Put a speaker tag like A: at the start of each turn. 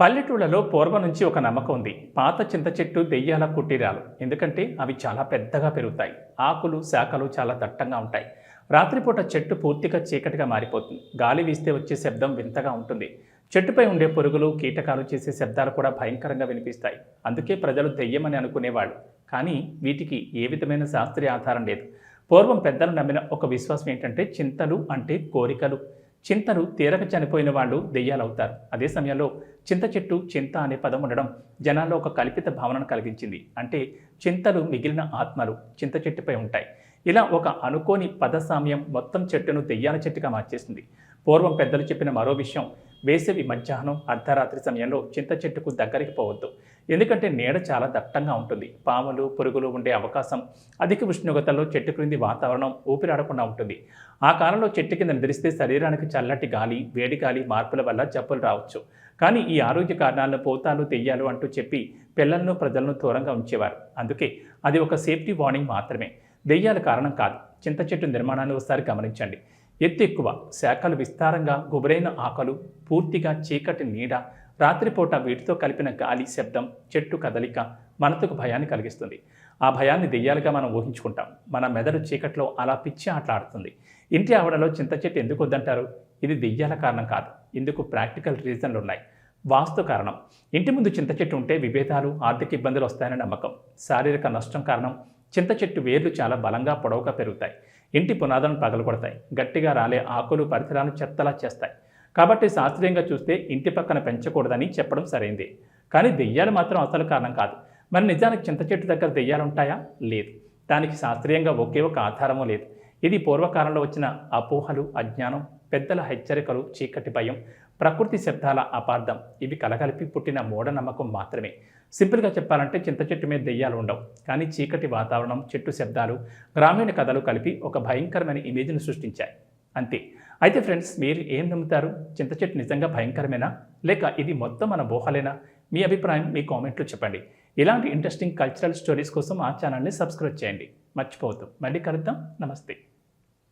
A: పల్లెటూళ్ళలో పూర్వం నుంచి ఒక నమ్మకం ఉంది. పాత చింత చెట్టు దెయ్యాల కుటీరాలు. ఎందుకంటే అవి చాలా పెద్దగా పెరుగుతాయి. ఆకులు శాఖలు చాలా దట్టంగా ఉంటాయి. రాత్రిపూట చెట్టు పూర్తిగా చీకటిగా మారిపోతుంది. గాలి వీస్తే వచ్చే శబ్దం వింతగా ఉంటుంది. చెట్టుపై ఉండే పురుగులు కీటకాలు చేసే శబ్దాలు కూడా భయంకరంగా వినిపిస్తాయి. అందుకే ప్రజలు దెయ్యమని అనుకునేవాళ్ళు. కానీ వీటికి ఏ విధమైన శాస్త్రీయ ఆధారం లేదు. పూర్వం పెద్దలు నమ్మిన ఒక విశ్వాసం ఏంటంటే చింతలు అంటే కోరికలు. చింతలు తీరక చనిపోయిన వాళ్ళు దెయ్యాలవుతారు. అదే సమయంలో చింత చెట్టు చింత అనే పదం ఉండడం జనాల్లో ఒక కల్పిత భావనను కలిగించింది. అంటే చింతలు మిగిలిన ఆత్మలు చింత చెట్టుపై ఉంటాయి. ఇలా ఒక అనుకోని పదసామ్యం మొత్తం చెట్టును దెయ్యాల చెట్టుగా మార్చేసింది. పూర్వం పెద్దలు చెప్పిన మరో విషయం వేసవి మధ్యాహ్నం అర్ధరాత్రి సమయంలో చింత చెట్టుకు దగ్గరికి పోవద్దు. ఎందుకంటే నీడ చాలా దట్టంగా ఉంటుంది. పాములు పురుగులు ఉండే అవకాశం అధిక ఉష్ణోగ్రతలో చెట్టు క్రింది వాతావరణం ఊపిరాడకుండా ఉంటుంది. ఆ కాలంలో చెట్టు కింద నిద్రిస్తే శరీరానికి చల్లటి గాలి వేడి గాలి మార్పుల వల్ల జబ్బులు రావచ్చు. కానీ ఈ ఆరోగ్య కారణాలను పోతాలు తెయ్యాలు అంటూ చెప్పి పిల్లలను ప్రజలను దూరంగా ఉంచేవారు. అందుకే అది ఒక సేఫ్టీ వార్నింగ్ మాత్రమే. దెయ్యాల కారణం కాదు. చింత చెట్టు నిర్మాణాన్ని ఒకసారి గమనించండి. ఎత్తు ఎక్కువ. శాఖలు విస్తారంగా. గుబురైన ఆకలు. పూర్తిగా చీకటి నీడ. రాత్రిపూట వీటితో కలిపిన గాలి శబ్దం చెట్టు కదలిక మనతకు భయాన్ని కలిగిస్తుంది. ఆ భయాన్ని దెయ్యాలుగా మనం ఊహించుకుంటాం. మన మెదడు చీకట్లో అలా పిచ్చి ఆటలాడుతుంది. ఇంటి ఆవడలో చింత చెట్టు ఎందుకు వద్దంటారు? ఇది దెయ్యాల కారణం కాదు. ఇందుకు ప్రాక్టికల్ రీజన్లు ఉన్నాయి. వాస్తు కారణం. ఇంటి ముందు చింత చెట్టు ఉంటే విభేదాలు ఆర్థిక ఇబ్బందులు వస్తాయని నమ్మకం. శారీరక నష్టం కారణం. చింత చెట్టు వేర్లు చాలా బలంగా పొడవుగా పెరుగుతాయి. ఇంటి పునాదులను పగలగొడతాయి. గట్టిగా రాలే ఆకులు పరిసరాలను చెత్తలా చేస్తాయి. కాబట్టి శాస్త్రీయంగా చూస్తే ఇంటి పక్కన పెంచకూడదని చెప్పడం సరైంది. కానీ దెయ్యాలు మాత్రం అసలు కారణం కాదు. మరి నిజానికి చింత చెట్టు దగ్గర దెయ్యాలు ఉంటాయా? లేదు. దానికి శాస్త్రీయంగా ఒకే ఒక ఆధారము లేదు. ఇది పూర్వకాలంలో వచ్చిన అపోహలు అజ్ఞానం పెద్దల హెచ్చరికలు చీకటి భయం ప్రకృతి శబ్దాల అపార్థం. ఇవి కలగలిపి పుట్టిన మూఢనమ్మకం మాత్రమే. సింపుల్గా చెప్పాలంటే చింత చెట్టు మీద దెయ్యాలు ఉండవు. కానీ చీకటి వాతావరణం చెట్టు శబ్దాలు గ్రామీణ కథలు కలిపి ఒక భయంకరమైన ఇమేజ్ను సృష్టించాయి. అంతే. అయితే ఫ్రెండ్స్ మీరు ఏం నమ్ముతారు? చింత చెట్టు నిజంగా భయంకరమేనా? లేక ఇది మొత్తం మన బోహలేనా మీ అభిప్రాయం మీ కామెంట్లో చెప్పండి. ఇలాంటి ఇంట్రెస్టింగ్ కల్చరల్ స్టోరీస్ కోసం ఆ ఛానల్ని సబ్స్క్రైబ్ చేయండి. మర్చిపోవద్దు. మళ్ళీ కలుద్దాం. నమస్తే.